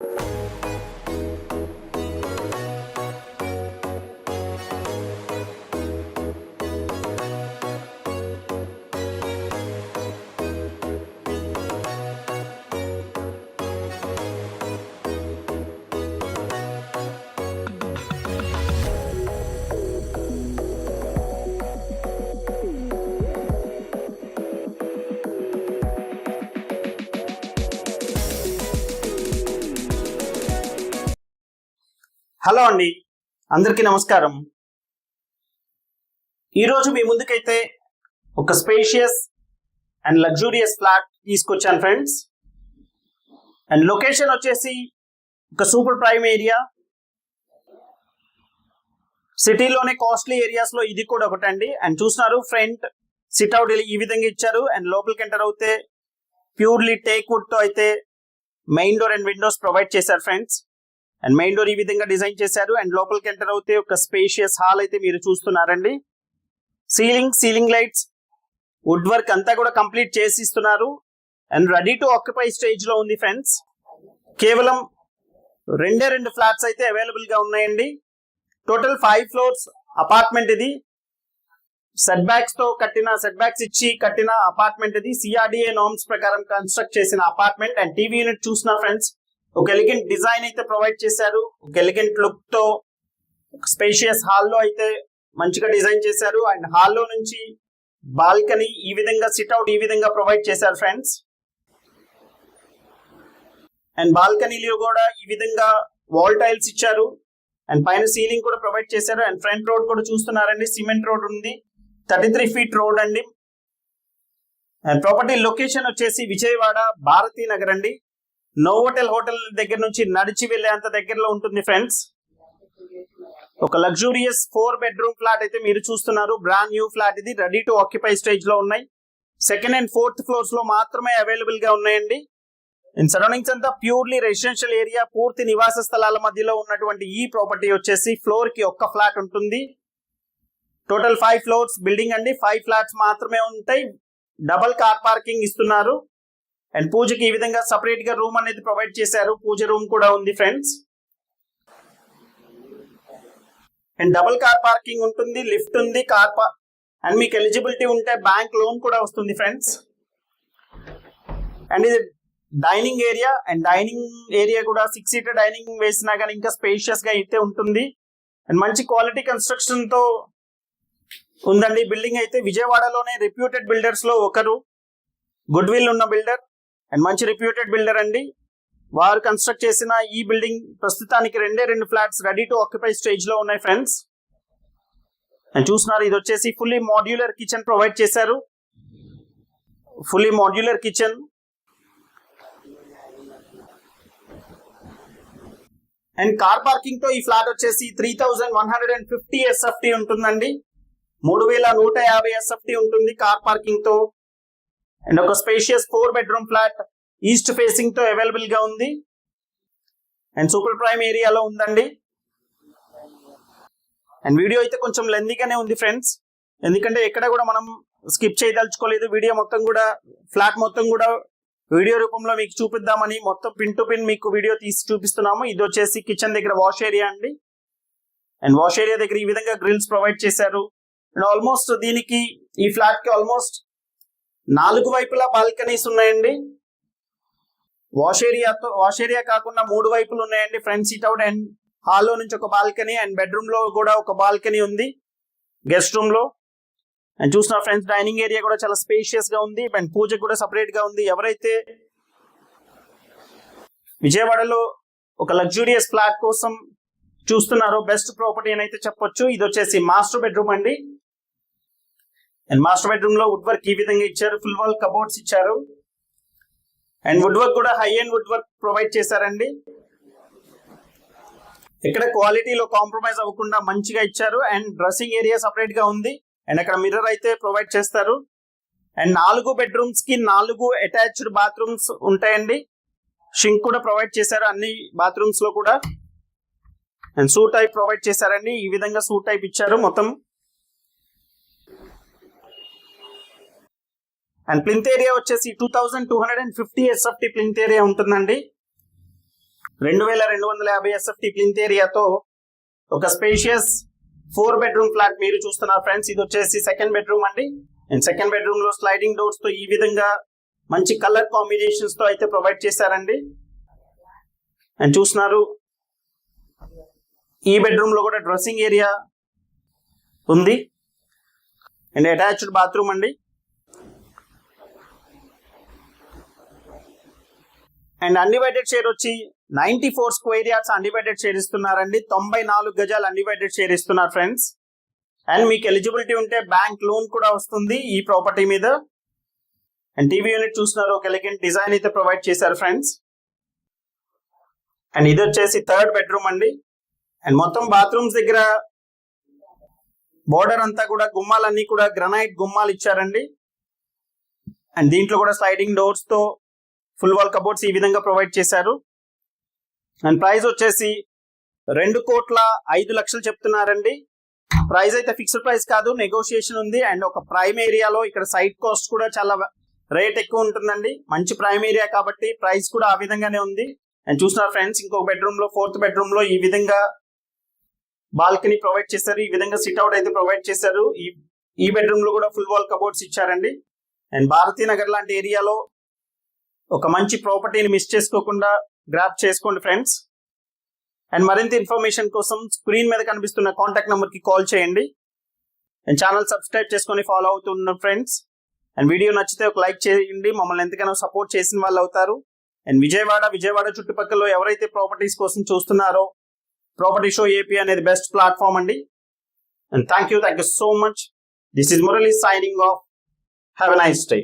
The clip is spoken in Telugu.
you హలో అండి. అందరికీ నమస్కారం. ఈరోజు మీ ముందుకైతే ఒక స్పేషియస్ అండ్ లగ్జూరియస్ ఫ్లాట్ తీసుకొచ్చాను ఫ్రెండ్స్ అండ్ లొకేషన్ వచ్చేసి ఒక సూపర్ ప్రైమ్ ఏరియా సిటీలోనే కాస్ట్లీ ఏరియాస్లో ఇది కూడా ఒకటండి. అండ్ చూస్తున్నారు ఫ్రంట్ సిట్ అవుట్ ఈ విధంగా ఇచ్చారు. అండ్ లోపలికి ఎంటర్ అవుతే ప్యూర్లీ టేక్తో అయితే main door and windows provide చేశారు ఫ్రెండ్స్ అండ్ మెయిన్ డోర్ ఈ విధంగా డిజైన్ చేశారు. అండ్ లోపలికి ఎంటర్ అవుతే ఒక స్పేషియస్ హాల్ అయితే మీరు చూస్తున్నారండి. Ceiling ceiling lights wood work అంతా కూడా కంప్లీట్ చేసి ఇస్తున్నారు అండ్ రెడీ టు ఆక్యుపై స్టేజ్లో ఉంది ఫ్రెండ్స్ కేవలం రెండే రెండు ఫ్లాట్స్ అయితే అవైలబుల్గా ఉన్నాయండి. టోటల్ ఫైవ్ ఫ్లోర్స్ అపార్ట్మెంట్ ఇది. సెట్ బ్యాక్స్తో కట్టిన సెట్ బ్యాక్స్ ఇచ్చి కట్టిన అపార్ట్మెంట్ ఇది. C R D A norms ప్రకారం కన్స్ట్రక్ట్ చేసిన అపార్ట్మెంట్ అండ్ టీవీ యూనిట్ చూసిన ఫ్రెండ్స్ ఒక ఎలిగెంట్ డిజైన్ అయితే ప్రొవైడ్ చేశారు. ఒక ఎలిగెంట్ లుక్తో స్పేషియస్ హాల్లో అయితే మంచిగా డిజైన్ చేశారు. అండ్ హాల్లో నుంచి బాల్కనీ ఈ విధంగా సిట్ అవుట్ ఈ విధంగా ప్రొవైడ్ చేశారు ఫ్రెండ్స్ అండ్ బాల్కనీలో కూడా ఈ విధంగా వాల్ టైల్స్ ఇచ్చారు. అండ్ పైన సీలింగ్ కూడా ప్రొవైడ్ చేశారు. అండ్ ఫ్రంట్ రోడ్ కూడా చూస్తున్నారండి. సిమెంట్ రోడ్ ఉంది. థర్టీ త్రీ ఫీట్ రోడ్ అండి. అండ్ ప్రాపర్టీ లొకేషన్ వచ్చేసి విజయవాడ భారతీ నగర్ అండి నోవోటెల్ హోటల్ దగ్గర నుంచి నడిచి వెళ్ళేంత దగ్గరలో ఉంటుంది ఫ్రెండ్స్. ఒక లగ్జూరియస్ ఫోర్ బెడ్రూమ్ ఫ్లాట్ అయితే మీరు చూస్తున్నారు. బ్రాండ్ న్యూ ఫ్లాట్ ఇది. రెడీ టు ఆక్యుపై స్టేజ్లో ఉన్నాయి. సెకండ్ అండ్ ఫోర్త్ ఫ్లోర్స్లో మాత్రమే అవైలబుల్గా ఉన్నాయండి. ఇన్ సరౌండింగ్స్ అంతా ప్యూర్లీ రెసిడెన్షియల్ ఏరియా పూర్తి నివాస స్థలాల మధ్యలో ఉన్నటువంటి ఈ ప్రాపర్టీ వచ్చేసి ఫ్లోర్కి ఒక్క ఫ్లాట్ ఉంటుంది. టోటల్ ఫైవ్ ఫ్లోర్స్ బిల్డింగ్ అండి. ఫైవ్ ఫ్లాట్స్ మాత్రమే ఉంటాయి. డబల్ కార్ పార్కింగ్ ఇస్తున్నారు. అండ్ పూజకి ఈ విధంగా సపరేట్గా రూమ్ అనేది ప్రొవైడ్ చేశారు? పూజ రూమ్ కూడా ఉంది friends and double car parking ఉంటుంది లిఫ్ట్ ఉంది కార్ అండ్ మీకు ఎలిజిబిలిటీ ఉంటే బ్యాంక్ లోన్ కూడా వస్తుంది ఫ్రెండ్స్ అండ్ ఇది dining area and dining area కూడా సిక్స్ సీటర్ డైనింగ్ వేసినా కానీ ఇంకా స్పేషియస్గా అయితే ఉంటుంది. అండ్ మంచి క్వాలిటీ కన్స్ట్రక్షన్తో ఉందండి. బిల్డింగ్ అయితే విజయవాడలోనే రిప్యూటెడ్ బిల్డర్స్లో ఒకరు. గుడ్ విల్ ఉన్న బిల్డర్ అండ్ మంచి రిప్యూటెడ్ బిల్డర్ అండి. వారు కన్స్ట్రక్ట్ చేసిన ఈ బిల్డింగ్ ప్రస్తుతానికి రెండే రెండు ఫ్లాట్స్ రెడీ టు ఆక్యుపై స్టేజ్లో ఉన్నాయి ఫ్రెండ్స్ అండ్ చూస్తున్నారు ఇది వచ్చేసి ఫుల్లీ మాడ్యులర్ కిచెన్ ప్రొవైడ్ చేశారు. Fully modular kitchen and car పార్కింగ్తో ఈ ఫ్లాట్ వచ్చేసి three thousand one hundred and fifty SFT ఉంటుందండి. మూడు వేల నూట యాభై ఎస్ఎఫ్టీ ఉంటుంది కార్ పార్కింగ్తో. అండ్ ఒక spacious four bedroom flat east ఫేసింగ్తో అవైలబుల్గా ఉంది. అండ్ సూపర్ ప్రైమ్ ఏరియాలో ఉందండి. అండ్ వీడియో అయితే కొంచెం లెందీగానే ఉంది ఫ్రెండ్స్ ఎందుకంటే ఎక్కడ కూడా మనం స్కిప్ చేయదలుచుకోలేదు. వీడియో మొత్తం కూడా ఫ్లాట్ మొత్తం కూడా వీడియో రూపంలో మీకు చూపిద్దామని మొత్తం పిన్ టు పిన్ మీకు వీడియో తీసి చూపిస్తున్నాము. ఇది వచ్చేసి కిచెన్ దగ్గర వాష్ ఏరియా అండి. అండ్ వాష్ ఏరియా దగ్గర ఈ విధంగా గ్రిల్స్ ప్రొవైడ్ చేశారు. అండ్ ఆల్మోస్ట్ దీనికి ఈ ఫ్లాట్కి ఆల్మోస్ట్ నాలుగు వైపులా బాల్కనీస్ ఉన్నాయండి. వాష్ ఏరియాతో వాష్ ఏరియా కాకుండా మూడు వైపులు ఉన్నాయండి. ఫ్రంట్ సీట్ అవుట్ అండ్ హాల్లో నుంచి ఒక బాల్కనీ అండ్ బెడ్రూమ్లో కూడా ఒక బాల్కనీ ఉంది. గెస్ట్ రూమ్లో. అండ్ చూసిన ఫ్రెండ్స్ డైనింగ్ ఏరియా కూడా చాలా స్పేషియస్గా ఉంది. అండ్ పూజ కూడా సపరేట్గా ఉంది. ఎవరైతే విజయవాడలో ఒక లగ్జూరియస్ ఫ్లాట్ కోసం చూస్తున్నారో బెస్ట్ ప్రాపర్టీ అని అయితే చెప్పొచ్చు. ఇది వచ్చేసి మాస్టర్ బెడ్రూమ్ అండి. అండ్ మాస్టర్ బెడ్రూమ్లో వుడ్ వర్క్ ఈ విధంగా ఇచ్చారు. ఫుల్ వాల్ కబోర్డ్స్ ఇచ్చారు. అండ్ వుడ్ వర్క్ కూడా high and wood work provide చేశారండి. ఇక్కడ క్వాలిటీలో కాంప్రమైజ్ అవ్వకుండా మంచిగా ఇచ్చారు. అండ్ డ్రెస్సింగ్ ఏరియా సపరేట్గా ఉంది. అండ్ అక్కడ మిర్రర్ అయితే ప్రొవైడ్ చేస్తారు. అండ్ నాలుగు బెడ్రూమ్స్కి నాలుగు అటాచ్డ్ బాత్రూమ్స్ ఉంటాయండి. షింక్ కూడా ప్రొవైడ్ చేశారు. అన్ని బాత్రూమ్స్లో కూడా. అండ్ సూ టైప్ ప్రొవైడ్ చేశారండి. ఈ విధంగా సూ టైప్ ఇచ్చారు. మొత్తం అండ్ ప్లింత్ ఏరియా వచ్చేసి two thousand two hundred and fifty SFT plinth area ఉంటుందండి. రెండు వేల రెండు వందల యాభై ఎస్ఎఫ్టీ ప్లింత్ ఏరియాతో ఒక స్పేషియస్ ఫోర్ బెడ్రూమ్ ఫ్లాట్ మీరు చూస్తున్నారు ఫ్రెండ్స్. ఇది వచ్చేసి సెకండ్ బెడ్రూమ్ అండి. అండ్ సెకండ్ బెడ్రూమ్లో స్లైడింగ్ డోర్స్తో ఈ విధంగా మంచి కలర్ కాంబినేషన్స్తో అయితే ప్రొవైడ్ చేశారండి. అండ్ చూస్తున్నారు ఈ బెడ్రూమ్లో కూడా డ్రెస్సింగ్ ఏరియా ఉంది. అండ్ అటాచ్డ్ బాత్రూమ్ అండి. అండ్ అన్డివైడెడ్ షేర్ వచ్చి ninety four square yards undivided share ఇస్తున్నారండి. తొంభై నాలుగు గజాలు అన్డివైడెడ్ షేర్ ఇస్తున్నారు ఫ్రెండ్స్ అండ్ మీకు ఎలిజిబిలిటీ ఉంటే బ్యాంక్ లోన్ కూడా వస్తుంది ఈ ప్రాపర్టీ మీద. అండ్ టీవీ యూనిట్ చూస్తున్నారు. ఒక ఎలిగెంట్ డిజైన్ అయితే ప్రొవైడ్ చేశారు ఫ్రెండ్స్ అండ్ ఇది వచ్చేసి థర్డ్ బెడ్రూమ్ అండి. అండ్ మొత్తం బాత్రూమ్స్ దగ్గర బోర్డర్ అంతా కూడా గుమ్మాలన్నీ కూడా గ్రనైట్ గుమ్మాలు ఇచ్చారండి. అండ్ దీంట్లో కూడా స్లైడింగ్ డోర్స్తో ఫుల్ వాల్ కబోర్డ్స్ ఈ విధంగా ప్రొవైడ్ చేశారు. అండ్ ప్రైస్ వచ్చేసి రెండు కోట్ల ఐదు లక్షలు చెప్తున్నారండి. ప్రైస్ అయితే ఫిక్స్డ్ ప్రైస్ కాదు నెగోషియేషన్ ఉంది. అండ్ ఒక ప్రైమ్ ఏరియాలో ఇక్కడ సైట్ కాస్ట్ కూడా చాలా రేట్ ఎక్కువ ఉంటుందండి. మంచి ప్రైమ్ ఏరియా కాబట్టి ప్రైస్ కూడా ఆ విధంగానే ఉంది. అండ్ చూసినారు ఫ్రెండ్స్ ఇంకొక బెడ్రూమ్లో ఫోర్త్ బెడ్రూమ్లో ఈ విధంగా బాల్కనీ ప్రొవైడ్ చేశారు. ఈ విధంగా సిట్ అవుట్ అయితే ప్రొవైడ్ చేశారు. ఈ ఈ బెడ్రూమ్లో కూడా ఫుల్ వాల్ కబోర్డ్స్ ఇచ్చారండి. అండ్ భారతీ నగర్ లాంటి ఏరియాలో ఒక మంచి ప్రాపర్టీని మిస్ చేసుకోకుండా గ్రాప్ చేసుకోండి ఫ్రెండ్స్ అండ్ మరింత ఇన్ఫర్మేషన్ కోసం స్క్రీన్ మీద కనిపిస్తున్న కాంటాక్ట్ నెంబర్కి కాల్ చేయండి. అండ్ ఛానల్ సబ్స్క్రైబ్ చేసుకొని ఫాలో అవుతున్న ఫ్రెండ్స్ అండ్ వీడియో నచ్చితే ఒక లైక్ చేయండి. మమ్మల్ని ఎంతగానో సపోర్ట్ చేసిన వాళ్ళు అవుతారు. అండ్ విజయవాడ విజయవాడ చుట్టుపక్కల ఎవరైతే ప్రాపర్టీస్ కోసం చూస్తున్నారో ప్రాపర్టీ షో ఏపీ అనేది బెస్ట్ ప్లాట్ఫామ్ అండి. And thank you thank you so much this is Murali signing off have a nice day